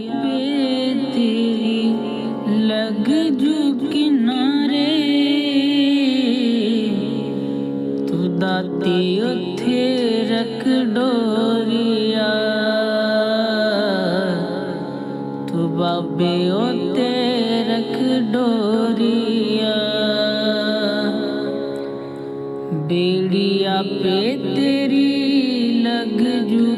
ਆਪੇ ਤੇਰੀ ਲੱਗ ਜੂ ਕਿਨਾਰੇ। ਤੂੰ ਦਾਤੀ ਉੱਥੇ ਰੱਖ ਡੋਰੀਆ। ਤੂੰ ਬਾਬੇ ਉੱਤੇ ਰੱਖ ਡੋਰੀਆ। ਬੇੜੀ ਆਪੇ ਤੇਰੀ ਲੱਗ ਜੂ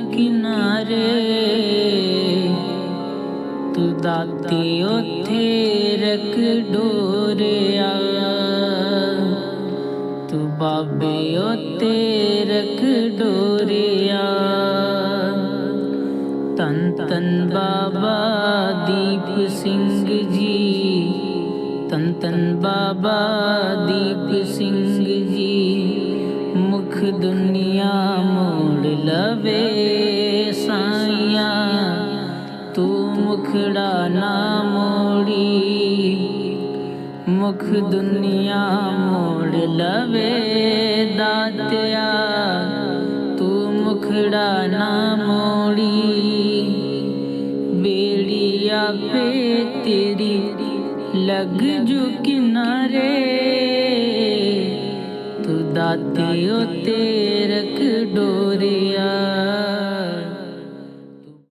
ਦਾਤੀ ਉੱਥੇ ਰੱਖ ਡੋਰਿਆ। ਤੂੰ ਬਾਬੇ ਉੱਤੇ ਰਖ ਡੋਰਿਆ। ਤਨ ਤਨ ਬਾਬਾ ਦੀਪ ਸਿੰਘ ਜੀ। ਤਨ ਤਨ ਬਾਬਾ ਦੀਪ ਸਿੰਘ ਜੀ। ਮੁਖ ਦੁਨੀਆ ਮੋੜ ਲਵੇ। ਮੁਖੜਾ ਨਾ ਮੋੜੀ। ਮੁਖ ਦੁਨੀਆ ਮੋੜ ਲਵੇ ਦਾਤਿਆ। ਤੂੰ ਮੁਖੜਾ ਨਾ ਮੋੜੀ। ਬੇੜੀ ਆਪੇ ਤੇਰੀ ਲੱਗ ਜੂ ਕਿਨਾਰੇ। ਤੂੰ ਦਾਤੇ ਉਤੇ ਰੱਖ ਡੋਰ